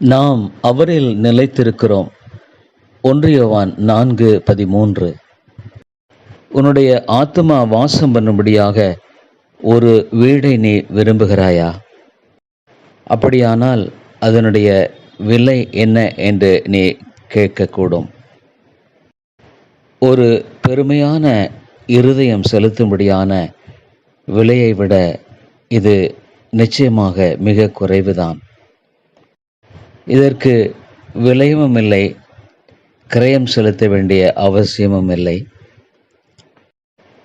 நாம் அவரில் நிலைத்திருக்கிறோம். ஒன்றியவான் நான்கு பதிமூன்று. உன்னுடைய ஆத்மா வாசம் பண்ணும்படியாக ஒரு வீடை நீ விரும்புகிறாயா? அப்படியானால் அதனுடைய விலை என்ன என்று நீ கேட்கக்கூடும். ஒரு பெருமையான இருதயம் செலுத்தும்படியான விலையை விட இது நிச்சயமாக மிக குறைவுதான். இதற்கு விலையும் இல்லை கிரயம் செலுத்த வேண்டிய அவசியமும் இல்லை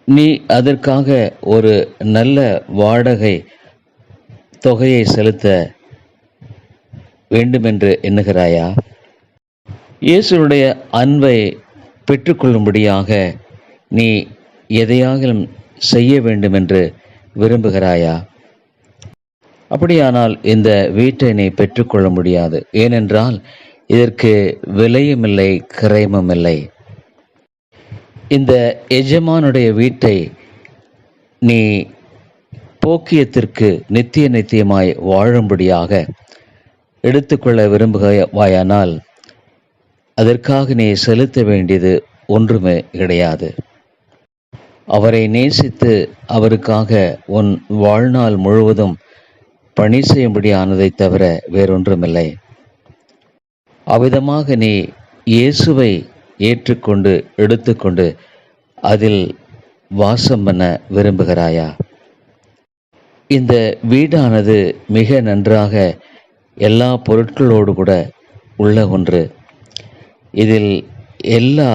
நீ அதற்காக ஒரு நல்ல வாடகை தொகையை செலுத்த வேண்டுமென்று எண்ணுகிறாயா? இயேசுடைய அன்பை பெற்றுக்கொள்ளும்படியாக நீ எதையாகிலும் செய்ய வேண்டுமென்று விரும்புகிறாயா? அப்படியானால் இந்த வீட்டை நீ பெற்றுக்கொள்ள முடியாது. ஏனென்றால் இதற்கு விலையும் இல்லை இல்லை இந்த எஜமானுடைய வீட்டை நீ போக்கியத்திற்கு நித்திய நித்தியமாய் வாழும்படியாக எடுத்துக்கொள்ள விரும்புகிறவாயானால் அதற்காக நீ செலுத்த வேண்டியது ஒன்றுமே கிடையாது. அவரை நேசித்து அவருக்காக உன் வாழ்நாள் முழுவதும் பணி செய்யும்படி ஆனதை தவிர வேறொன்றுமில்லை. அவ்விதமாக நீ இயேசுவை ஏற்றுக்கொண்டு எடுத்துக்கொண்டு அதில் வாசம் பண்ண விரும்புகிறாயா? இந்த வீடானது மிக நன்றாக எல்லா பொருட்களோடு கூட உள்ள ஒன்று. இதில் எல்லா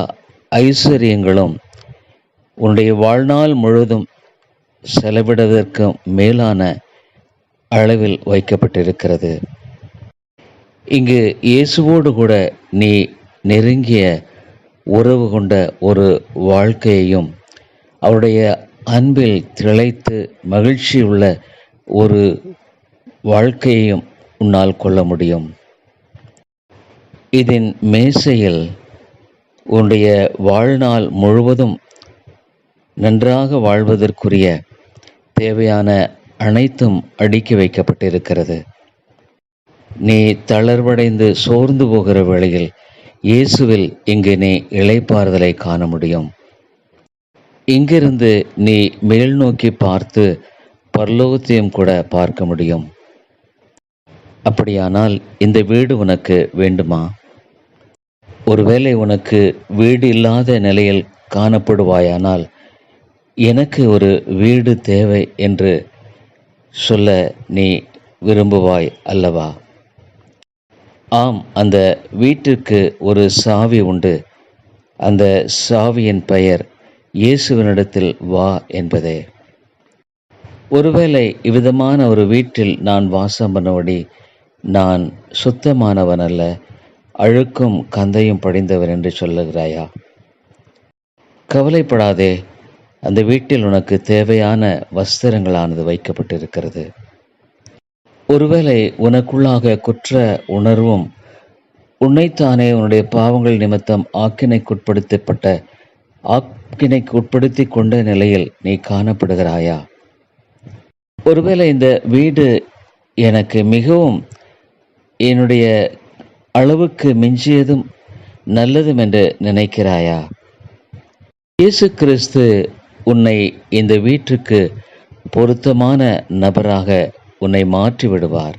ஐஸ்வர்யங்களும் உன்னுடைய வாழ்நாள் முழுவதும் செலவிடுவதற்கு மேலான அளவில் வைக்கப்பட்டிருக்கிறது. இங்கு இயேசுவோடு கூட நீ நெருங்கிய உறவு கொண்ட ஒரு வாழ்க்கையையும் அவருடைய அன்பில் திளைத்து மகிழ்ச்சி உள்ள ஒரு வாழ்க்கையையும் உன்னால் கொள்ள முடியும். இதன் மேசையில் உன்னுடைய வாழ்நாள் முழுவதும் நன்றாக வாழ்வதற்குரிய தேவையான அனைத்தும் அடுக்கி வைக்கப்பட்டிருக்கிறது. நீ தளர்வடைந்து சோர்ந்து போகிற வேளையில் இயேசுவில் இங்கு நீ இளைப்பாறுதலை காண முடியும். இங்கிருந்து நீ மேல் நோக்கி பார்த்து பரலோகத்தையும் கூட பார்க்க முடியும். அப்படியானால் இந்த வீடு உனக்கு வேண்டுமா? ஒருவேளை உனக்கு வீடு இல்லாத நிலையில் காணப்படுவாயானால் எனக்கு ஒரு வீடு தேவை என்று சொல்ல நீ விரும்புவாய் அல்லவா? ஆம் அந்த வீட்டிற்கு ஒரு சாவி உண்டு. அந்த சாவியின் பெயர் இயேசுவினிடத்தில் வா என்பதே. ஒருவேளை இவ்விதமான ஒரு வீட்டில் நான் வாசம் பண்ணபடி நான் சுத்தமானவன் அல்ல அழுக்கும் கந்தையும் படிந்தவன் என்று சொல்லுகிறாயா? கவலைப்படாதே அந்த வீட்டில் உனக்கு தேவையான வஸ்திரங்களானது வைக்கப்பட்டிருக்கிறது. ஒருவேளை உனக்குள்ளாக குற்ற உணர்வும் உன்னைத்தானே உன்னுடைய பாவங்கள் நிமித்தம் ஆக்கினைக்குட்படுத்தப்பட்ட ஆக்கினைக்கு உட்படுத்தி கொண்ட நிலையில் நீ காணப்படுகிறாயா? ஒருவேளை இந்த வீடு எனக்கு மிகவும் என்னுடைய அளவுக்கு மிஞ்சியதும் நல்லதும் என்று நினைக்கிறாயா? இயேசு கிறிஸ்து உன்னை இந்த வீட்டுக்கு பொருத்தமான நபராக உன்னை மாற்றி விடுவார்